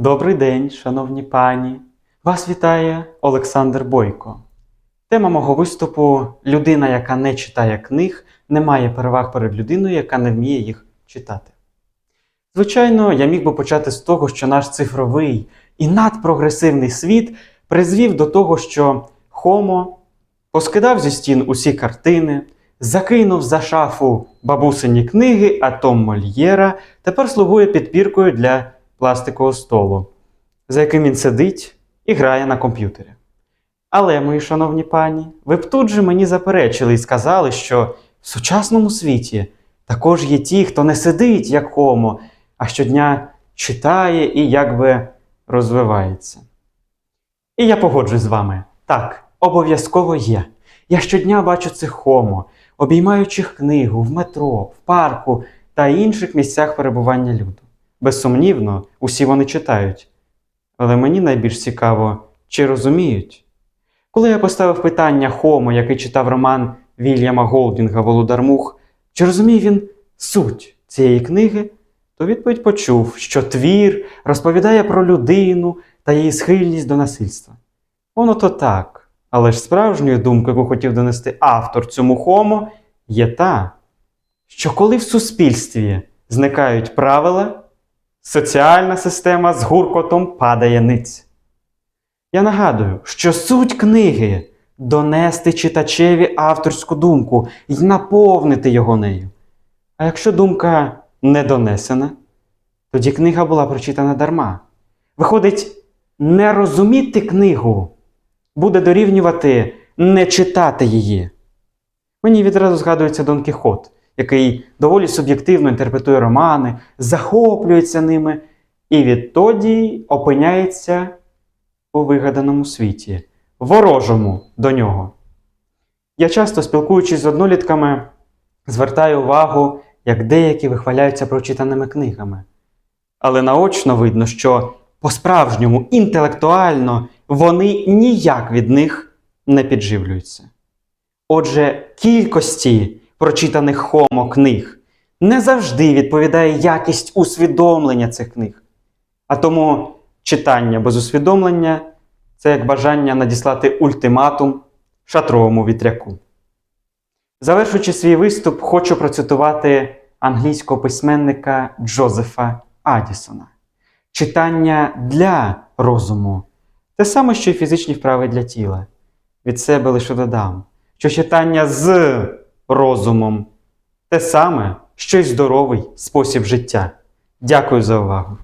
Добрий день, шановні пані. Вас вітає Олександр Бойко. Тема мого виступу людина, яка не читає книг, не має переваг перед людиною, яка не вміє їх читати. Звичайно, я міг би почати з того, що наш цифровий і надпрогресивний світ призвів до того, що Хомо поскидав зі стін усі картини, закинув за шафу бабусині книги, а Том Мольєра тепер слугує підпіркою для пластикового столу, за яким він сидить і грає на комп'ютері. Але, мої шановні пані, ви б тут же мені заперечили і сказали, що в сучасному світі також є ті, хто не сидить як хомо, а щодня читає і якби розвивається. І я погоджуюсь з вами. Так, обов'язково є. Я щодня бачу цих хомо, обіймаючих книгу в метро, в парку та інших місцях перебування люду. Безсумнівно, усі вони читають. Але мені найбільш цікаво, чи розуміють. Коли я поставив питання Хомо, який читав роман Вільяма Голдінга Володар Мух, чи розуміє він суть цієї книги, то відповідь почув, що твір розповідає про людину та її схильність до насильства. Воно то так, але ж справжньою думкою, яку хотів донести автор цьому Хомо, є та, що коли в суспільстві зникають правила, соціальна система з гуркотом падає ниць. Я нагадую, що суть книги донести читачеві авторську думку і наповнити його нею. А якщо думка не донесена, тоді книга була прочитана дарма. Виходить, не розуміти книгу буде дорівнювати не читати її. Мені відразу згадується Дон Кіхот, який доволі суб'єктивно інтерпретує романи, захоплюється ними і відтоді опиняється у вигаданому світі, ворожому до нього. Я часто, спілкуючись з однолітками, звертаю увагу, як деякі вихваляються прочитаними книгами. Але наочно видно, що по-справжньому інтелектуально вони ніяк від них не підживлюються. Отже, кількості прочитаних хомо книг не завжди відповідає якість усвідомлення цих книг. А тому читання без усвідомлення це як бажання надіслати ультиматум шатровому вітряку. Завершуючи свій виступ, хочу процитувати англійського письменника Джозефа Адісона. Читання для розуму те саме, що й фізичні вправи для тіла. Від себе лише додам, що читання з розумом те саме, що й здоровий спосіб життя. Дякую за увагу.